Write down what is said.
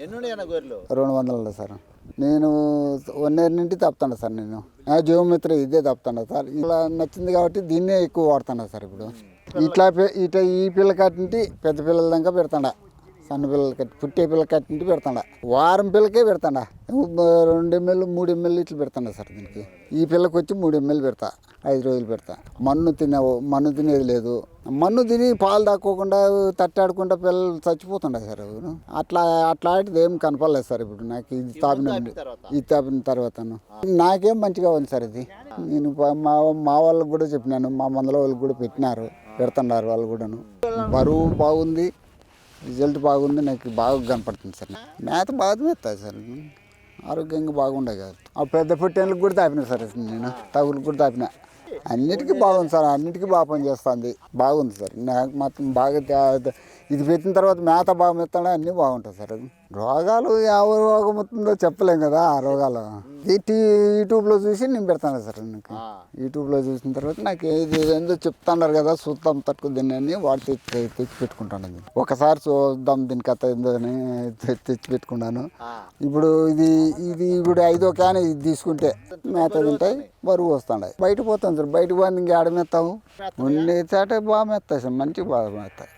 రెండు వందలు సార్. నేను వన్ ఇయర్ నుండి తప్పుతాను సార్ నేను. జీవమిత్ర ఇదే తప్పుతాను సార్. ఇలా నచ్చింది కాబట్టి దీన్నే ఎక్కువ వాడుతాను సార్ ఇప్పుడు. ఇట్లా ఇట్లా ఈ పిల్ల కట్టింటి పెద్ద పిల్లల దాకా పెడతాడా సన్న పిల్లలు కట్టి పుట్టే పిల్ల కట్టింటి పెడతాడా. వారం పిల్లకే పెడతాడా. రెండు ఎంఎల్ మూడు ఎంఎల్ ఇట్లా పెడతాడా సార్ దీనికి. ఈ పిల్లకి వచ్చి మూడు ఎంఎల్ పెడతా ఐదు రోజులు పెడతా. మన్ను తినవు మన్ను తినేది లేదు. మన్ను తిని పాలు దాక్కోకుండా తట్టాడుకుంటా పిల్లలు చచ్చిపోతుండే సార్ అవి. అట్లా అట్లాంటిది ఏం కనపడలేదు సార్ ఇప్పుడు నాకు ఇది తాపిన ఇది తాపిన తర్వాత నాకేం మంచిగా ఉంది సార్ ఇది. నేను మా మా వాళ్ళకి కూడా చెప్పినాను మా మందల వాళ్ళకి కూడా పెట్టినారు పెడుతున్నారు వాళ్ళు కూడాను. బరువు బాగుంది. రిజల్ట్ బాగుంది నాకు బాగా కనపడుతుంది సార్. మేత బాగా మెత్తాయి సార్. ఆరోగ్యంగా బాగుండే కాదు. ఆ పెద్ద పుట్టేళ్ళకి కూడా తాపిన సార్ నేను. తగులకు కూడా తాపిన. అన్నిటికీ బాగుంది సార్ అన్నిటికీ బాగా పనిచేస్తుంది. బాగుంది సార్. నాకు మాత్రం బాగా ఇది పెట్టిన తర్వాత మేత బాగా మెత్తాడు అన్నీ బాగుంటాయి సార్. అది రోగాలు ಯಾವ రోగం వస్తుందో చెప్పలేం కదా ఆ రోగాలు ఈ టీ యూట్యూబ్లో చూసి నేను పెడతాను సార్ నాకు. యూట్యూబ్లో చూసిన తర్వాత నాకు ఇది ఏందో చెప్తున్నారు కదా చూద్దాం తట్టుకు దీన్ని అని వాడు తెచ్చి తెచ్చి పెట్టుకుంటాను. ఒకసారి చూద్దాం దీని కథ ఏందో అని తెచ్చి పెట్టుకున్నాను. ఇప్పుడు ఇది ఇది ఇప్పుడు ఐదో క్యాన్ ఇది తీసుకుంటే మేత తింటాయి బరువు వస్తుంటాయి బయట పోతాం సార్ బయటకు పోయి ఇంకా ఆడ మెత్తాము ఉండే చాట బాగా మెత్తాయి సార్ మంచిగా బాగా మెత్తాయి